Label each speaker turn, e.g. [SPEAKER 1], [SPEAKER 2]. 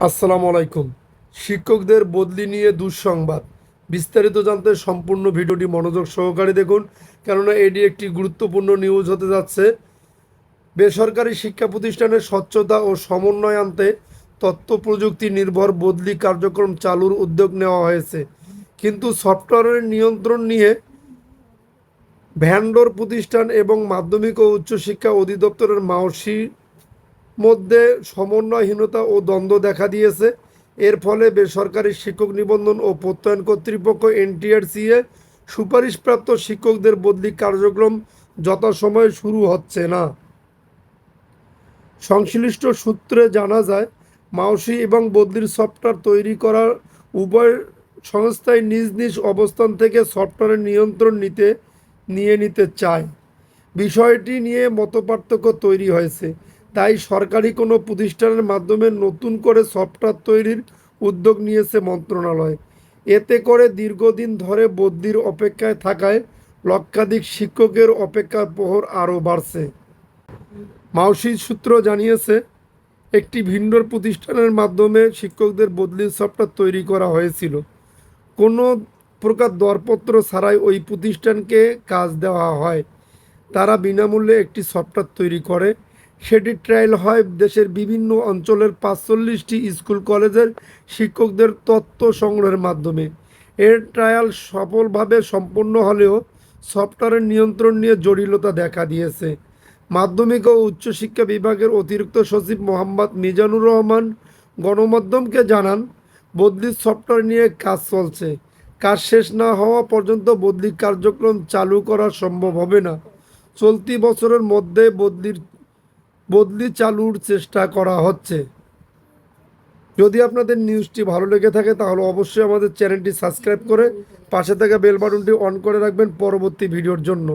[SPEAKER 1] আসসালামু আলাইকুম। শিক্ষকদের বদলি নিয়ে দুঃসংবাদ। বিস্তারিত জানতে সম্পূর্ণ ভিডিওটি মনোযোগ সহকারে দেখুন, কেননা এটি একটি গুরুত্বপূর্ণ নিউজ হতে যাচ্ছে। বেসরকারি শিক্ষা প্রতিষ্ঠানের স্বচ্ছতা ও সমন্বয় আনতে তথ্য প্রযুক্তি নির্ভর বদলি কার্যক্রম চালুর উদ্যোগ নেওয়া হয়েছে। কিন্তু সফটওয়্যারের নিয়ন্ত্রণ নিয়ে ভ্যান্ডর প্রতিষ্ঠান এবং মাধ্যমিক ও উচ্চশিক্ষা অধিদপ্তরের মাওসি মধ্যে সমন্বয়হীনতা ও দ্বন্দ্ব দেখা দিয়েছে। এর ফলে বেসরকারি শিক্ষক নিবন্ধন ও প্রত্যয়ন কর্তৃপক্ষ এনটিআরসিএ সুপারিশপ্রাপ্ত শিক্ষকদের বদলি কার্যক্রম যথাসময়ে শুরু হচ্ছে না। সংশ্লিষ্ট সূত্রে জানা যায় মাওসি এবং বদলির সফটওয়্যার তৈরি করার উভয় সংস্থায় নিজ নিজ অবস্থান থেকে সফটওয়্যারের নিয়ন্ত্রণ নিতে, নিয়ে নিতে চায়। বিষয়টি নিয়ে মতপার্থক্য তৈরি হয়েছে। তাই সরকারি কোনো প্রতিষ্ঠানের মাধ্যমে নতুন করে সফটওয়্যার তৈরির উদ্যোগ নিয়েছে মন্ত্রণালয়। এতে করে দীর্ঘদিন ধরে বদলির অপেক্ষায় থাকায় লক্ষাধিক শিক্ষকের অপেক্ষার প্রহর আরও বাড়ছে। মাউসি সূত্র জানিয়েছে, একটি ভিন্ডর প্রতিষ্ঠানের মাধ্যমে শিক্ষকদের বদলির সফটওয়্যার তৈরি করা হয়েছিল। কোনো প্রকার দরপত্র ছাড়াই ওই প্রতিষ্ঠানকে কাজ দেওয়া হয়। তারা বিনামূল্যে একটি সফটওয়্যার তৈরি করে। সেটি ট্রায়াল হয় দেশের বিভিন্ন অঞ্চলের পাঁচচল্লিশটি স্কুল, কলেজের শিক্ষকদের তথ্য সংগ্রহের মাধ্যমে। এর ট্রায়াল সফলভাবে সম্পন্ন হলেও সফটওয়্যারের নিয়ন্ত্রণ নিয়ে জটিলতা দেখা দিয়েছে। মাধ্যমিক ও উচ্চশিক্ষা বিভাগের অতিরিক্ত সচিব মোহাম্মদ মিজানুর রহমান গণমাধ্যমকে জানান বদলির সফটওয়্যার নিয়ে কাজ চলছে। কাজ শেষ না হওয়া পর্যন্ত বদলি কার্যক্রম চালু করা সম্ভব হবে না। চলতি বছরের মধ্যে বদলির বদলি চালুর চেষ্টা করা হচ্ছে। যদি আপনাদের নিউজটি ভালো লেগে থাকে, তাহলে অবশ্যই আমাদের চ্যানেলটি সাবস্ক্রাইব করে পাশে থাকা বেল বাটনটি অন করে রাখবেন পরবর্তী ভিডিওর জন্য।